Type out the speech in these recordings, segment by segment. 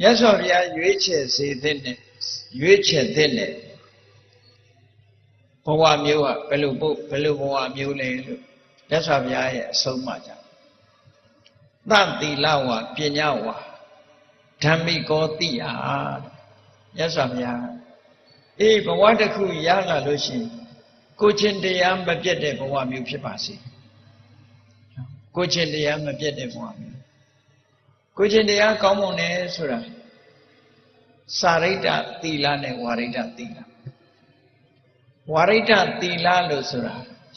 မြတ်စွာဘုရားရွေးချယ်စေတဲ့နဲ့ရွေးချယ်တဲ့နဲ့ဘဝမျိုးကဘယ်လိုပုတ်ဘယ်လိုဘဝမျိုးလဲလို့မြတ်စွာဘုရားရဲ့အဆုံးအမကြောင့်သတိလဝပညာဝဓမ္မိကောတိယမြတ်စွာဘုရားအေးဘဝတစ်ခုရလာလို့ရှိရင်ကိုချင်းတရားမပြတ်တဲ့ဘဝမျိုးဖြစ်ပါစေကိုချင်းတရားမပြတ်တဲ့ဘဝမျိုး ကိုချင်းတရားကောင်းမွန်တယ်ဆိုတာစာရိတ္တသီလနဲ့ဝါရိတ္တသီလဝါရိတ္တသီလလို့ဆိုတာ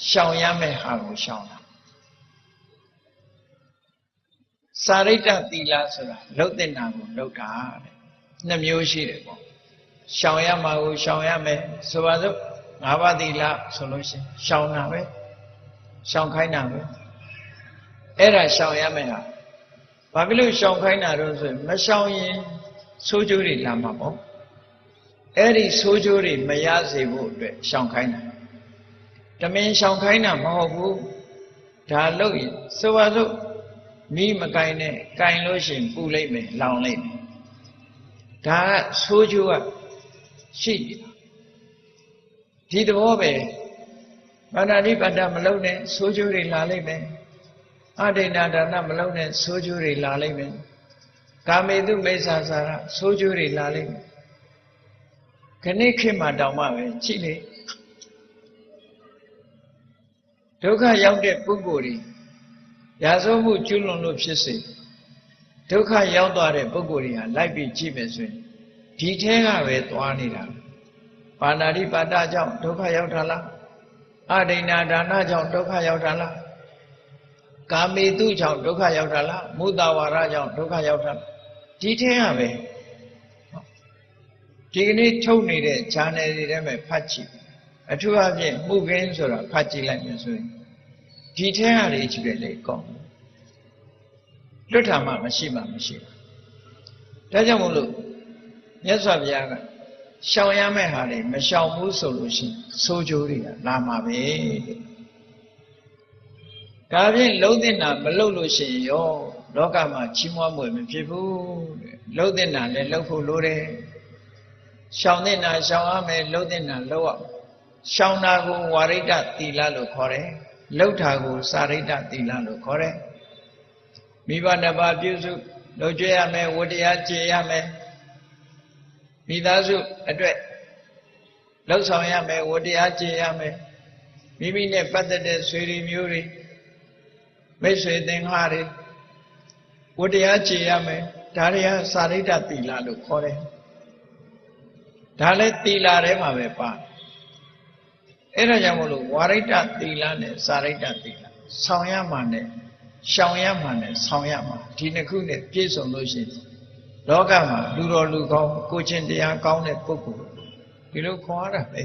ရှောင်ရမယ့်ဟာကိုရှောင်တာစာရိတ္တသီလဆိုတာလှုပ်တဲ့နာကိုလှုပ်တာတဲ့နှစ်မျိုးရှိတယ်ပေါ့ရှောင်ရမှာကိုရှောင်ရမယ်ဆိုပါစို့ငါးပါးသီလဆိုလို့ရှိရင်ရှောင်တာပဲရှောင်ခိုင်းတာပဲအဲ့ဒါရှောင်ရမယ်ဟာ ဘာဖြစ်လို့ရှောင်ခိုင်းတာတော့ဆိုရင်မရှောင်ရင်ဆိုးကျိုးတွေလာမှာပေါ့အဲ့ဒီဆိုးကျိုးတွေမရစေဖို့အတွက်ရှောင်ခိုင်းတာတမင်ရှောင်ခိုင်းတာမဟုတ်ဘူးဒါလို့ရင်ဆိုပါစို့မိမကင်နဲ့ကင်လို့ရှိရင်ပူလိုက်မယ်လောင်လိုက်မယ်ဒါကဆိုးကျိုးကရှိနေတာဒီသဘောပဲဘာနာတိပတ္တမလုံးနဲ့ဆိုးကျိုးတွေလာလိုက်မယ် အဒိဏဒါနမလုံးနဲ့ဆိုးကျိုးတွေလာလိုက်မယ်ကာမေတုမိစ္ဆာစာရဆိုးကျိုးတွေလာလိုက်မယ်ခဏခေတ်မှာတောင်မှပဲကြည့်လေဒုက္ခရောက်တဲ့ပုဂ္ဂိုလ်တွေရာဇဝမှုကျွလွန်လို့ဖြစ်စေဒုက္ခရောက်သွားတဲ့ပုဂ္ဂိုလ်တွေဟာလိုက်ပြီးကြည့်မယ်ဆိုရင်ဒီထဲကပဲသွားနေတာပါဏာတိပါဒကြောင့်ဒုက္ခရောက်တာလားအဒိဏဒါနကြောင့်ဒုက္ခရောက်တာလား ကာမေတုကြောင့်ဒုက္ခရောက်တာလားမုဒဝါရကြောင့်ဒုက္ခရောက်တာဒီထဲကပဲဒီကနေ့ထုတ်နေတဲ့ channel တွေထဲမှာဖတ်ကြည့်အထူးအဖြင့်မှုခင်းဆိုတာဖတ်ကြည့်လိုက်မယ်ဆိုရင်ဒီထဲကတွေကြည့်ရလေကောင်းလွတ်တာမှမရှိမှမရှိဘူးဒါကြောင့်မို့လို့မြတ်စွာဘုရားကရှောင်ရမယ့်ဟာတွေမရှောင်ဘူးဆိုလို့ရှိရင်ဆိုးကျိုးတွေကလာမှာပဲတဲ့ ဒါဖြင့်လုံးတဲ့နာမလုံးလို့ရှိရင်ရောလောကမှာချီးမွမ်းမွေမဖြစ်ဘူးတဲ့လုံးတဲ့နာလည်းလုံးဖို့လိုတယ်ရှောင်တဲ့နာရှောင်ရမယ်လုံးတဲ့နာလုံးရရှောင်တာကိုဝါရိတ္တသီလလို့ခေါ်တယ်လှုပ်တာကိုစာရိတ္တသီလလို့ခေါ်တယ်မိဘနှစ်ပါးပြုစုလုပ်ကြရမယ်ဝတရားကျေရမယ်မိသားစုအတွက်လှုပ်ဆောင်ရမယ်ဝတရားကျေရမယ်မိမိနဲ့ပတ်သက်တဲ့ဆွေတွေမျိုးတွေ မိတ်ဆွေသင်္ဃာတွေဝတရားကျေရမယ်ဒါတွေကစာရိတ္တသီလလို့ခေါ်တယ်ဒါလည်းသီလထဲမှာပဲပါအဲ့ဒါကြောင့်မလို့ဝါရိတ္တသီလနဲ့စာရိတ္တသီလဆောင်ရမှာနဲ့ရှောင်ရမှာနဲ့ဆောင်ရမှာဒီနှစ်ခုနဲ့ပြည့်စုံလို့ရှိရင်လောကမှာလူတော်လူကောင်းကိုချင်းတရားကောင်းတဲ့ပုဂ္ဂိုလ်ဒီလိုခေါ်ရတာပဲ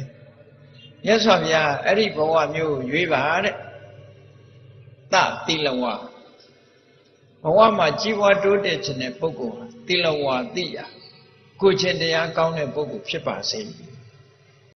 မြတ်စွာဘုရားအဲ့ဒီဘဝမျိုးကိုရွေးပါတဲ့ သတိလဝဘဝမှာကြီးပွားတိုးတက်ခြင်းတဲ့ပုဂ္ဂိုလ်ဟာတိလဝတိယကိုချင်းတရားကောင်းတဲ့ပုဂ္ဂိုလ်ဖြစ်ပါစေ။